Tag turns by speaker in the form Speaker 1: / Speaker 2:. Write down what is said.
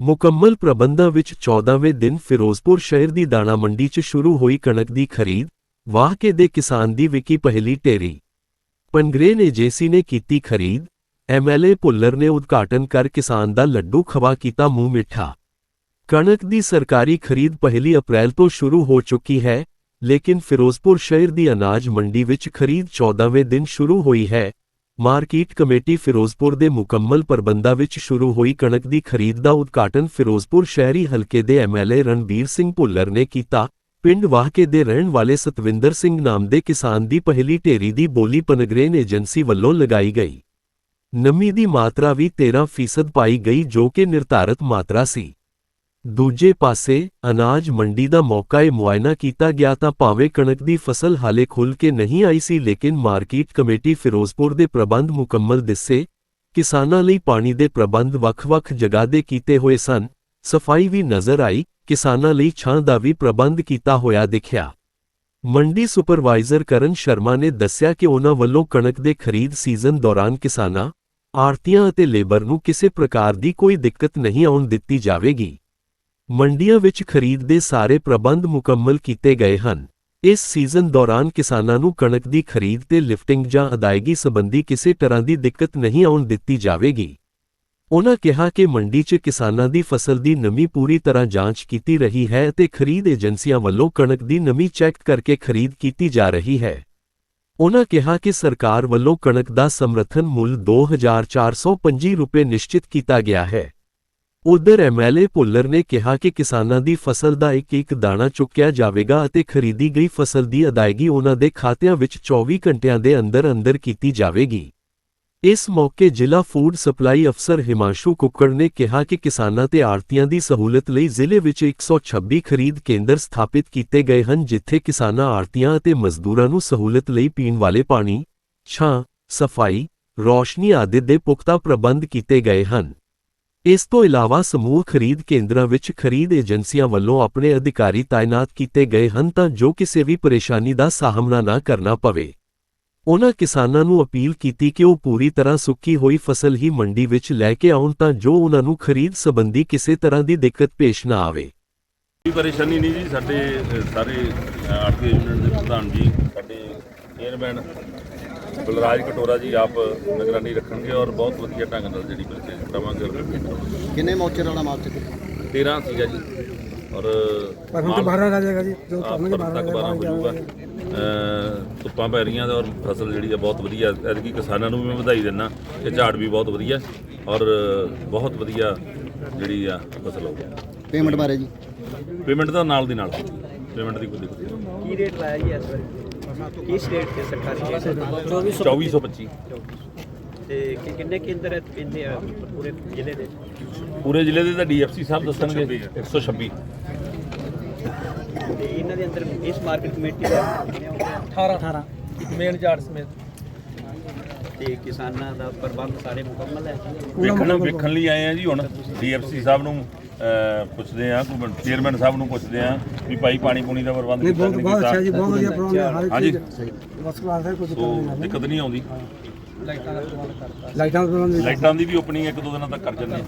Speaker 1: ਮੁਕੰਮਲ ਪ੍ਰਬੰਧਾਂ ਵਿੱਚ 14ਵੇਂ ਦਿਨ ਫਿਰੋਜ਼ਪੁਰ ਸ਼ਹਿਰ ਦੀ ਦਾਣਾ ਮੰਡੀ 'ਚ ਸ਼ੁਰੂ ਹੋਈ ਕਣਕ ਦੀ ਖਰੀਦ ਵਾਹਕੇ ਦੇ ਕਿਸਾਨ ਦੀ ਵਿਕੀ ਪਹਿਲੀ ਢੇਰੀ। ਪਨਗਰੇਨ ਏਜੇਸੀ ਨੇ ਕੀਤੀ ਖਰੀਦ ਐਮਐਲਏ ਭੁੱਲਰ ਨੇ ਉਦਘਾਟਨ ਕਰ ਕਿਸਾਨ ਦਾ ਲੱਡੂ ਖਵਾ ਕੀਤਾ ਮੂੰਹ ਮਿੱਠਾ। ਕਣਕ ਦੀ ਸਰਕਾਰੀ ਖਰੀਦ ਪਹਿਲੀ ਅਪ੍ਰੈਲ ਤੋਂ ਸ਼ੁਰੂ ਹੋ ਚੁੱਕੀ ਹੈ, ਲੇਕਿਨ ਫਿਰੋਜ਼ਪੁਰ ਸ਼ਹਿਰ ਦੀ ਅਨਾਜ ਮੰਡੀ ਵਿੱਚ ਖਰੀਦ 14ਵੇਂ ਦਿਨ ਸ਼ੁਰੂ ਹੋਈ ਹੈ। ਮਾਰਕੀਟ ਕਮੇਟੀ ਫਿਰੋਜ਼ਪੁਰ ਦੇ ਮੁਕੰਮਲ ਪ੍ਰਬੰਧਾਂ ਵਿੱਚ ਸ਼ੁਰੂ ਹੋਈ ਕਣਕ ਦੀ ਖਰੀਦ ਦਾ ਉਦਘਾਟਨ ਫਿਰੋਜ਼ਪੁਰ ਸ਼ਹਿਰੀ ਹਲਕੇ ਦੇ ਐਮਐਲਏ ਰਣਬੀਰ ਸਿੰਘ ਭੁੱਲਰ ਨੇ ਕੀਤਾ। ਪਿੰਡ ਵਾਹਕੇ ਦੇ ਰਹਿਣ ਵਾਲੇ ਸਤਵਿੰਦਰ ਸਿੰਘ ਨਾਮ ਦੇ ਕਿਸਾਨ ਦੀ ਪਹਿਲੀ ਢੇਰੀ ਦੀ ਬੋਲੀ ਪਨਗਰੇਨ ਏਜੰਸੀ ਵੱਲੋਂ ਲਗਾਈ ਗਈ। ਨਮੀ ਦੀ ਮਾਤਰਾ ਵੀ 13% ਪਾਈ ਗਈ ਜੋ ਕਿ ਨਿਰਧਾਰਤ ਮਾਤਰਾ ਸੀ। ਦੂਜੇ ਪਾਸੇ, ਅਨਾਜ ਮੰਡੀ ਦਾ ਮੌਕਾ ਇਹ ਮੁਆਇਨਾ ਕੀਤਾ ਗਿਆ ਤਾਂ ਭਾਵੇਂ ਕਣਕ ਦੀ ਫਸਲ ਹਾਲੇ ਖੁੱਲ ਕੇ ਨਹੀਂ ਆਈ ਸੀ ਲੇਕਿਨ ਮਾਰਕੀਟ ਕਮੇਟੀ ਫਿਰੋਜ਼ਪੁਰ ਦੇ ਪ੍ਰਬੰਧ ਮੁਕੰਮਲ ਦਿਸੇ। ਕਿਸਾਨਾਂ ਲਈ ਪਾਣੀ ਦੇ ਪ੍ਰਬੰਧ ਵੱਖ-ਵੱਖ ਜਗ੍ਹਾ ਦੇ ਕੀਤੇ ਹੋਏ ਸਨ। ਸਫ਼ਾਈ ਵੀ ਨਜ਼ਰ ਆਈ, ਕਿਸਾਨਾਂ ਲਈ ਛਾਂ ਦਾ ਵੀ ਪ੍ਰਬੰਧ ਕੀਤਾ ਹੋਇਆ ਦਿਖਿਆ। ਮੰਡੀ ਸੁਪਰਵਾਈਜ਼ਰ ਕਰਨ ਸ਼ਰਮਾ ਨੇ ਦੱਸਿਆ ਕਿ ਉਹਨਾਂ ਵੱਲੋਂ ਕਣਕ ਦੇ ਖਰੀਦ ਸੀਜ਼ਨ ਦੌਰਾਨ ਕਿਸਾਨਾਂ ਆੜਤੀਆਂ ਅਤੇ ਲੇਬਰ ਨੂੰ ਕਿਸੇ ਪ੍ਰਕਾਰ ਦੀ ਕੋਈ ਦਿੱਕਤ ਨਹੀਂ ਆਉਣ ਦਿੱਤੀ ਜਾਵੇਗੀ। ਮੰਡੀਆਂ ਵਿੱਚ ਖਰੀਦ ਦੇ ਸਾਰੇ ਪ੍ਰਬੰਧ ਮੁਕੰਮਲ ਕੀਤੇ ਗਏ ਹਨ। ਇਸ ਸੀਜ਼ਨ ਦੌਰਾਨ ਕਿਸਾਨਾਂ ਨੂੰ ਕਣਕ ਦੀ ਖਰੀਦ ਤੇ ਲਿਫਟਿੰਗ ਜਾਂ ਅਦਾਇਗੀ ਸੰਬੰਧੀ ਕਿਸੇ ਤਰ੍ਹਾਂ ਦੀ ਦਿੱਕਤ ਨਹੀਂ ਆਉਣ ਦਿੱਤੀ ਜਾਵੇਗੀ। ਉਨ੍ਹਾਂ ਕਿਹਾ ਕਿ ਮੰਡੀ 'ਚ ਕਿਸਾਨਾਂ ਦੀ ਫਸਲ ਦੀ ਨਮੀ ਪੂਰੀ ਤਰ੍ਹਾਂ ਜਾਂਚ ਕੀਤੀ ਰਹੀ ਹੈ ਅਤੇ ਖਰੀਦ ਏਜੰਸੀਆਂ ਵੱਲੋਂ ਕਣਕ ਦੀ ਨਮੀ ਚੈੱਕ ਕਰਕੇ ਖਰੀਦ ਕੀਤੀ ਜਾ ਰਹੀ ਹੈ। ਉਨ੍ਹਾਂ ਕਿਹਾ ਕਿ ਸਰਕਾਰ ਵੱਲੋਂ ਕਣਕ ਦਾ ਸਮਰਥਨ ਮੁੱਲ 2425 ਰੁਪਏ ਨਿਸ਼ਚਿਤ ਕੀਤਾ ਗਿਆ ਹੈ। ਉਧਰ ਐਮਐਲਏ ਭੁੱਲਰ ਨੇ ਕਿਹਾ ਕਿ ਕਿਸਾਨਾਂ ਦੀ ਫਸਲ ਦਾ ਇੱਕ ਇੱਕ ਦਾਣਾ ਚੁੱਕਿਆ ਜਾਵੇਗਾ ਅਤੇ ਖਰੀਦੀ ਗਈ ਫਸਲ ਦੀ ਅਦਾਇਗੀ ਉਹਨਾਂ ਦੇ ਖਾਤਿਆਂ ਵਿੱਚ 24 ਘੰਟਿਆਂ ਦੇ ਅੰਦਰ ਅੰਦਰ ਕੀਤੀ ਜਾਵੇਗੀ। ਇਸ ਮੌਕੇ ਜ਼ਿਲ੍ਹਾ ਫੂਡ ਸਪਲਾਈ ਅਫਸਰ ਹਿਮਾਂਸ਼ੂ ਕੁੱਕੜ ਨੇ ਕਿਹਾ ਕਿ ਕਿਸਾਨਾਂ ਤੇ ਆੜਤੀਆਂ ਦੀ ਸਹੂਲਤ ਲਈ ਜ਼ਿਲ੍ਹੇ ਵਿੱਚ 126 ਖਰੀਦ ਕੇਂਦਰ ਸਥਾਪਿਤ ਕੀਤੇ ਗਏ ਹਨ, ਜਿੱਥੇ ਕਿਸਾਨਾਂ ਆੜਤੀਆਂ ਅਤੇ ਮਜ਼ਦੂਰਾਂ ਨੂੰ ਸਹੂਲਤ ਲਈ ਪੀਣ ਵਾਲੇ ਪਾਣੀ, ਛਾਂ, ਸਫ਼ਾਈ, ਰੌਸ਼ਨੀ ਆਦਿ ਦੇ ਪੁਖਤਾ ਪ੍ਰਬੰਧ ਕੀਤੇ ਗਏ ਹਨ। ਇਸ ਤੋਂ ਇਲਾਵਾ ਸਮੂਹ ਖਰੀਦ ਕੇਂਦਰਾਂ ਵਿੱਚ ਖਰੀਦ ਏਜੰਸੀਆਂ ਵੱਲੋਂ ਆਪਣੇ ਅਧਿਕਾਰੀ ਤਾਇਨਾਤ ਕੀਤੇ ਗਏ ਹਨ ਤਾਂ ਜੋ ਕਿਸੇ ਵੀ ਪਰੇਸ਼ਾਨੀ ਦਾ ਸਾਹਮਣਾ ਨਾ ਕਰਨਾ ਪਵੇ। ਉਹਨਾਂ ਕਿਸਾਨਾਂ ਨੂੰ ਅਪੀਲ ਕੀਤੀ ਕਿ ਉਹ ਪੂਰੀ ਤਰ੍ਹਾਂ ਸੁੱਕੀ ਹੋਈ ਫਸਲ ਹੀ ਮੰਡੀ ਵਿੱਚ ਲੈ ਕੇ ਆਉਣ ਤਾਂ ਜੋ ਉਹਨਾਂ ਨੂੰ ਖਰੀਦ ਸੰਬੰਧੀ ਕਿਸੇ ਤਰ੍ਹਾਂ ਦੀ ਦਿੱਕਤ ਪੇਸ਼ ਨਾ ਆਵੇ।
Speaker 2: ਕੋਈ ਪਰੇਸ਼ਾਨੀ ਨਹੀਂ ਜੀ, ਸਾਡੇ ਸਾਰੇ ਆਰਤੀ ਯੂਨੀਅਨ ਦੇ ਪ੍ਰਧਾਨ ਜੀ, ਸਾਡੇ ਚੇਅਰਮੈਨ ਬਲਰਾਜ ਕਟੋਰਾ ਜੀ ਆਪ ਨਿਗਰਾਨੀ ਰੱਖਣਗੇ ਔਰ ਬਹੁਤ ਵਧੀਆ ਢੰਗ ਨਾਲ ਜਿਹੜੀ ਪਰਚੇਜ਼ ਕਰਾਵਾਂਗੇ
Speaker 3: ਕਿੰਨੇ ਮੌਚਰ ਵਾਲਾ ਮਾਲ ਚੱਕੇ?
Speaker 2: 13 ਸੀਗਾ ਜੀ। ਔਰ
Speaker 4: ਪਰ ਹੁਣ ਤਾਂ ਬਾਹਰ ਆ ਜਾਏਗਾ ਜੀ ਜੋ ਤੁਹਾਨੂੰ
Speaker 2: ਪਰ
Speaker 4: ਬਾਹਰ
Speaker 2: ਤੱਕ ਬਾਰਾਂ ਹੋ ਜਾਊਗਾ। ਧੁੱਪਾਂ ਪੈ ਰਹੀਆਂ ਤੇ ਔਰ ਫਸਲ ਜਿਹੜੀ ਆ ਬਹੁਤ ਵਧੀਆ ਐਤਕੀ ਕਿਸਾਨਾਂ ਨੂੰ ਵੀ ਮੈਂ ਵਧਾਈ ਦਿੰਦਾ ਕਿ ਝਾੜ ਵੀ ਬਹੁਤ ਵਧੀਆ ਔਰ ਬਹੁਤ ਵਧੀਆ ਜਿਹੜੀ ਆ ਫਸਲ ਹੋ
Speaker 3: ਪੇਮੈਂਟ ਬਾਰੇ ਜੀ?
Speaker 2: ਪੇਮੈਂਟ ਦਾ ਨਾਲ ਦੀ ਨਾਲ। ਪੇਮੈਂਟ ਦੀ ਕੋਈ ਦਿੱਕਤ ਨਹੀਂ।
Speaker 5: ਕੀ ਰੇਟ ਲਾਇਆ ਜੀ ਇਸ ਵਾਰੀ? ਕੀ ਸਟੇਟ ਤੇ ਸਰਕਾਰੀ ਰੇਟ
Speaker 2: 2425
Speaker 5: ਤੇ ਕਿ ਕਿੰਨੇ ਕੇਂਦਰ ਹੈ ਪੈਂਦੇ ਆ ਪੂਰੇ ਜ਼ਿਲ੍ਹੇ ਦੇ?
Speaker 2: ਪੂਰੇ ਜ਼ਿਲ੍ਹੇ ਦੇ ਤਾਂ ਡੀਐਫਸੀ ਸਾਹਿਬ ਦੱਸਣਗੇ 126
Speaker 5: ਤੇ ਇਹਨਾਂ ਦੇ ਅੰਦਰ ਇਸ ਮਾਰਕੀਟ ਕਮੇਟੀ ਦਾ? ਕਿੰਨੇ ਹੋ ਗਏ
Speaker 4: 18 18 ਮੇਨ ਝਾੜ ਸਮੇਤ।
Speaker 5: ਤੇ ਕਿਸਾਨਾਂ ਦਾ ਪ੍ਰਬੰਧ ਸਾਰੇ ਮੁਕੰਮਲ ਹੈ।
Speaker 2: ਵੇਖਣ ਵੇਖਣ ਲਈ ਆਏ ਆ ਜੀ ਹੁਣ ਡੀਐਫਸੀ ਸਾਹਿਬ ਨੂੰ ਪੁੱਛਦੇ ਆ ਕੋਈ ਚੇਅਰਮੈਨ ਸਾਹਿਬ ਨੂੰ ਪੁੱਛਦੇ ਆ ਵੀ ਭਾਈ ਪਾਣੀ ਪੂਣੀ ਦਾ ਪ੍ਰਬੰਧ
Speaker 4: ਨਹੀਂ
Speaker 2: ਕੀਤਾ
Speaker 4: ਬਹੁਤ
Speaker 2: ਕਿ
Speaker 4: ਬਹੁਤ
Speaker 2: ਨਹੀਂ
Speaker 4: ਅੱਛਾ ਜੀ ਬਹੁਤ ਵਧੀਆ ਪ੍ਰੋਗਰਾਮ
Speaker 2: ਹਾਂਜੀ।
Speaker 4: ਕਲਾਸ ਹੈ ਕੋਈ ਦਿੱਕਤ ਨਹੀਂ
Speaker 2: ਦਿੱਕਤ ਨਹੀਂ ਆਉਂਦੀ।
Speaker 4: ਲਾਈਟਾਂ ਦਾ ਪ੍ਰਬੰਧ ਕਰਤਾ। ਲਾਈਟਾਂ ਦਾ ਪ੍ਰਬੰਧ ਵੀ
Speaker 2: ਲਾਈਟਾਂ ਦੀ ਵੀ ਓਪਨਿੰਗ ਇੱਕ ਦੋ ਦਿਨਾਂ ਤੱਕ ਕਰ ਜੰਨੇ